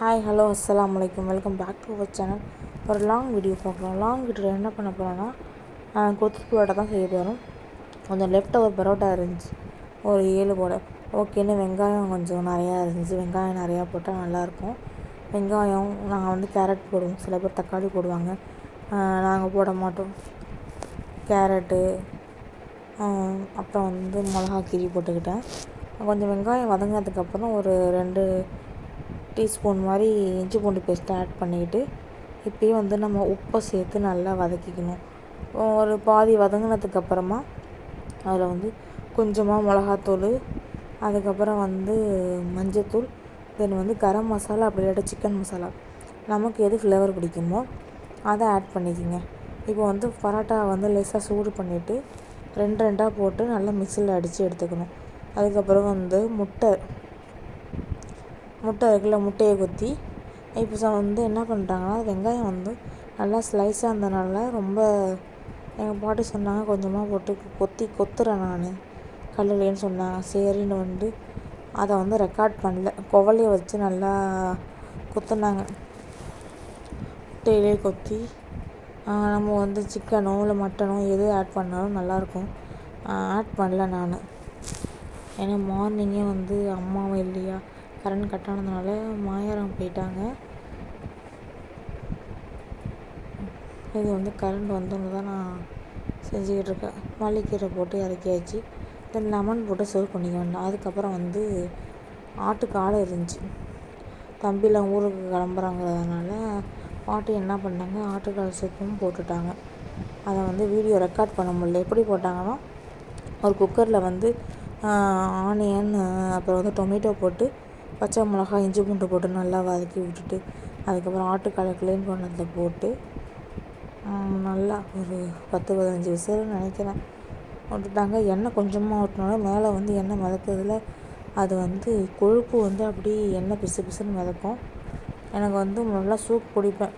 Hi hello அஸ்லாம் வலைக்கம் welcome back to our channel ஒரு லாங் வீடியோ பார்க்கலாம். லாங் வீடியோ என்ன பண்ண போகிறோன்னா கொத்து பரோட்டா தான் செய்ய போகிறோம் கொஞ்சம் லெஃப்ட் ஓவர் பரோட்டா இருந்துச்சு. ஒரு ஏழு போட ஓகேன்னு வெங்காயம் கொஞ்சம் நிறையா இருந்துச்சு. வெங்காயம் நிறையா போட்டால் நல்லாயிருக்கும். வெங்காயம் நாங்கள் வந்து கேரட் போடுவோம். சில பேர் தக்காளி போடுவாங்க. நாங்கள் போட மாட்டோம். கேரட்டு அப்புறம் வந்து மிளகா கீரி போட்டுக்கிட்டேன். கொஞ்சம் வெங்காயம் வதங்கினதுக்கப்புறம் ஒரு ரெண்டு டீஸ்பூன் மாதிரி இஞ்சி பூண்டு பேஸ்ட்டை ஆட் பண்ணிக்கிட்டு இப்போயும் வந்து நம்ம உப்பை சேர்த்து நல்லா வதக்கிக்கணும். ஒரு பாதி வதங்கினதுக்கப்புறமா அதில் வந்து கொஞ்சமாக மிளகாத்தூள் அதுக்கப்புறம் வந்து மஞ்சத்தூள் தென் வந்து கரம் மசாலா அப்படி இல்லாட்டி சிக்கன் மசாலா. நமக்கு எது ஃப்ளேவர் பிடிக்குமோ அதை ஆட் பண்ணிக்கோங்க. இப்போ வந்து பரோட்டா வந்து லேசாக சூடு பண்ணிவிட்டு ரெண்டு ரெண்டாக போட்டு நல்லா மிக்சியில் அடித்து எடுத்துக்கணும். அதுக்கப்புறம் வந்து முட்டை முட்டை இருக்குல்ல முட்டையை குத்தி இப்போ வந்து என்ன பண்ணுறாங்கன்னா வெங்காயம் வந்து நல்லா ஸ்லைஸாக இருந்தனால ரொம்ப எங்கள் பாட்டி சொன்னாங்க கொஞ்சமாக போட்டு கொத்தி கொத்துறேன் நான். கல்லுலேன்னு சொன்னாங்க. சரின்னு வந்து அதை வந்து ரெக்கார்ட் பண்ணல. குவலையை வச்சு நல்லா கொத்துனாங்க. முட்டையிலே கொத்தி நம்ம வந்து சிக்கனோ இல்லை மட்டனோ எது ஆட் பண்ணாலும் நல்லாயிருக்கும் ஆட் பண்ணல நான். ஏன்னா மார்னிங்கே வந்து அம்மாவும் இல்லையா? கரண்ட் கட் ஆனதுனால மாயாரம் போயிட்டாங்க. இது வந்து கரண்ட் வந்தோன்னு தான் நான் செஞ்சுக்கிட்டு இருக்கேன். மல்லிக்கீரை போட்டு இறக்கியாச்சு. தென் லெமன் போட்டு சர்வ் பண்ணிக்க வேண்டாம். அதுக்கப்புறம் வந்து ஆட்டுக்காலை இருந்துச்சு. தம்பிலாம் ஊருக்கு கிளம்புறாங்கிறதுனால பாட்டி என்ன பண்ணாங்க? ஆட்டுக்கால் சூப்பும் போட்டுட்டாங்க. அதை வந்து வீடியோ ரெக்கார்ட் பண்ண முடியல. எப்படி போட்டாங்கன்னா ஒரு குக்கரில் வந்து ஆனியன் அப்புறம் வந்து டொமேட்டோ போட்டு பச்சை மிளகாய் இஞ்சி பூண்டு போட்டு நல்லா வதக்கி விட்டுட்டு அதுக்கப்புறம் ஆட்டுக்காலை க்ளீன் பண்ணதில் போட்டு நல்லா ஒரு பத்து பதினஞ்சு விசில் நினைக்கிறேன். விட்டுட்டாங்க. எண்ணெய் கொஞ்சமாக ஊற்றினாலும் மேலே வந்து எண்ணெய் மிதக்கிறதுல அது வந்து கொழுப்பு வந்து அப்படி எண்ணெய் பிசு பிசுன்னு மிதக்கும். எனக்கு வந்து நல்லா சூப் குடிப்பேன்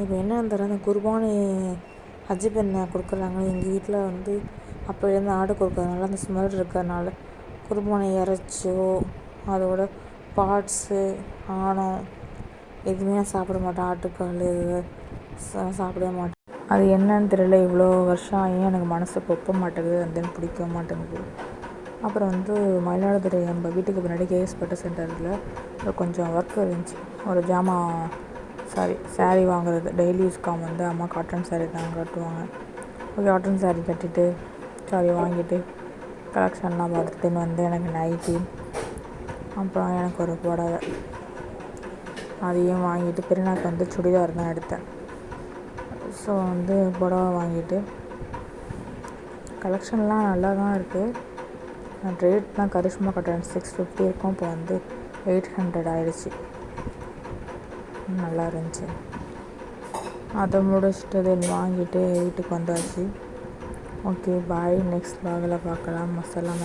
இப்போ என்ன தர அந்த குர்பானி ஹஜ்ஜி பெண்ணை கொடுக்குறாங்க? எங்கள் வீட்டில் வந்து அப்போலேருந்து ஆடு கொடுக்கறதுனால அந்த ஸ்மெல் இருக்கிறதுனால குர்பானை இறைச்சோ அதோட பார்ட்ஸு ஆணம் எதுவுமே நான் சாப்பிட மாட்டேன். ஆட்டுக்கால் சாப்பிடவே மாட்டேன். அது என்னன்னு தெரியல இவ்வளோ வருஷம் ஆகியும் எனக்கு மனசுக்கு ஒப்ப மாட்டேங்குது அந்த பிடிக்க மாட்டேங்குது. அப்புறம் வந்து மயிலாடுதுறை நம்ம வீட்டுக்கு பின்னாடி கேஎஸ் பட்டு சென்டரில் கொஞ்சம் ஒர்க் இருந்துச்சு. ஒரு ஜாமான் சாரி சாரீ வாங்குறது. டெய்லி யூஸ்க்காக வந்து அம்மா காட்டன் சாரீ தான் கட்டுவாங்க. காட்டன் சாரீ கட்டிட்டு சாரி வாங்கிட்டு கலெக்ஷன்லாம் பார்த்துட்டு வந்து எனக்கு நைட்டி அப்புறம் எனக்கு ஒரு புடவை. அதையும் வாங்கிட்டு பெருநாக்கு வந்து சுடிதார் தான் எடுத்தேன். ஸோ வந்து புடவை வாங்கிட்டு. கலெக்ஷன்லாம் நல்லா தான் இருக்குது ரேட் தான் கரிஷ்மா கட்டணம் சிக்ஸ் ஃபிஃப்டி இருக்கும். இப்போ வந்து எயிட் ஹண்ட்ரட் ஆகிடுச்சி நல்லா இருந்துச்சு. அதை முடிச்சுட்டு தென் வாங்கிட்டு வீட்டுக்கு வந்தாச்சு. ஓகே பாய் நெக்ஸ்ட் வ்ளாகில் பார்க்கலாம். அஸ்ஸலாமு